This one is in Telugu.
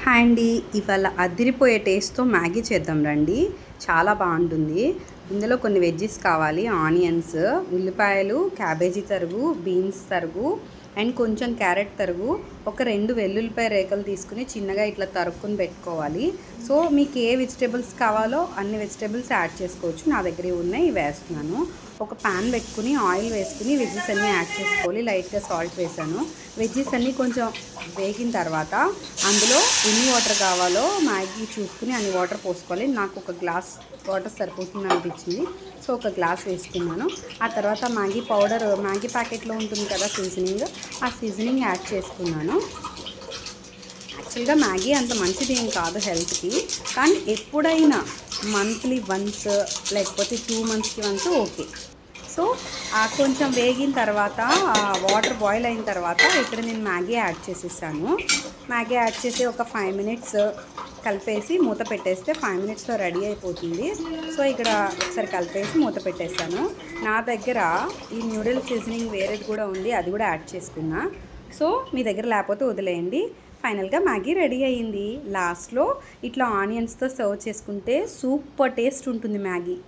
హాయ్ అండి. ఇవాళ అదిరిపోయే టేస్ట్తో మ్యాగీ చేద్దాం రండి. చాలా బాగుంటుంది. ఇందులో కొన్ని వెజ్జెస్ కావాలి. ఆనియన్స్ ఉల్లిపాయలు క్యాబేజీ తరుగు బీన్స్ తరుగు అండ్ కొంచెం క్యారెట్ తరుగు. ఒక రెండు వెల్లుల్లిపాయ రేకలు తీసుకుని చిన్నగా ఇట్లా తరుక్కుని పెట్టుకోవాలి. సో మీకు ఏ వెజిటేబుల్స్ కావాలో అన్ని వెజిటేబుల్స్ యాడ్ చేసుకోవచ్చు. నా దగ్గర ఉన్నాయి వేస్తున్నాను. ఒక పాన్ పెట్టుకుని ఆయిల్ వేసుకుని వెజ్జెస్ అన్నీ యాడ్ చేసుకోవాలి. లైట్గా సాల్ట్ వేసాను. వెజ్జెస్ అన్నీ కొంచెం వేగిన తర్వాత అందులో ఎన్ని వాటర్ కావాలో మ్యాగీ చూసుకుని అన్ని వాటర్ పోసుకోవాలి. నాకు ఒక గ్లాస్ వాటర్ సరిపోతుంది అనిపించింది. సో ఒక గ్లాస్ వేసుకున్నాను. ఆ తర్వాత మ్యాగీ పౌడర్ మ్యాగీ ప్యాకెట్లో ఉంటుంది కదా సీజనింగ్ ఆ సీజనింగ్ యాడ్ చేసుకున్నాను. యాక్చువల్గా మ్యాగీ అంత మంచిది ఏం కాదు హెల్త్కి. కానీ ఎప్పుడైనా మంత్లీ వన్స్ లేకపోతే టూ మంత్స్కి వన్స్ ఓకే. సో ఆ కొంచెం వేగిన తర్వాత వాటర్ బాయిల్ అయిన తర్వాత ఇక్కడ నేను మ్యాగీ యాడ్ చేసేసాను. మ్యాగీ యాడ్ చేసి ఒక ఫైవ్ మినిట్స్ కలిపేసి మూత పెట్టేస్తే ఫైవ్ మినిట్స్లో రెడీ అయిపోతుంది. సో ఇక్కడ ఒకసారి కలిపేసి మూత పెట్టేస్తాను. నా దగ్గర ఈ న్యూడిల్ సీజనింగ్ వేరేది కూడా ఉంది అది కూడా యాడ్ చేసుకున్నా. సో మీ దగ్గర లేకపోతే వదిలేయండి. ఫైనల్గా మ్యాగీ రెడీ అయ్యింది. లాస్ట్లో ఇట్లా ఆనియన్స్తో సర్వ్ చేసుకుంటే సూపర్ టేస్ట్ ఉంటుంది మ్యాగీ.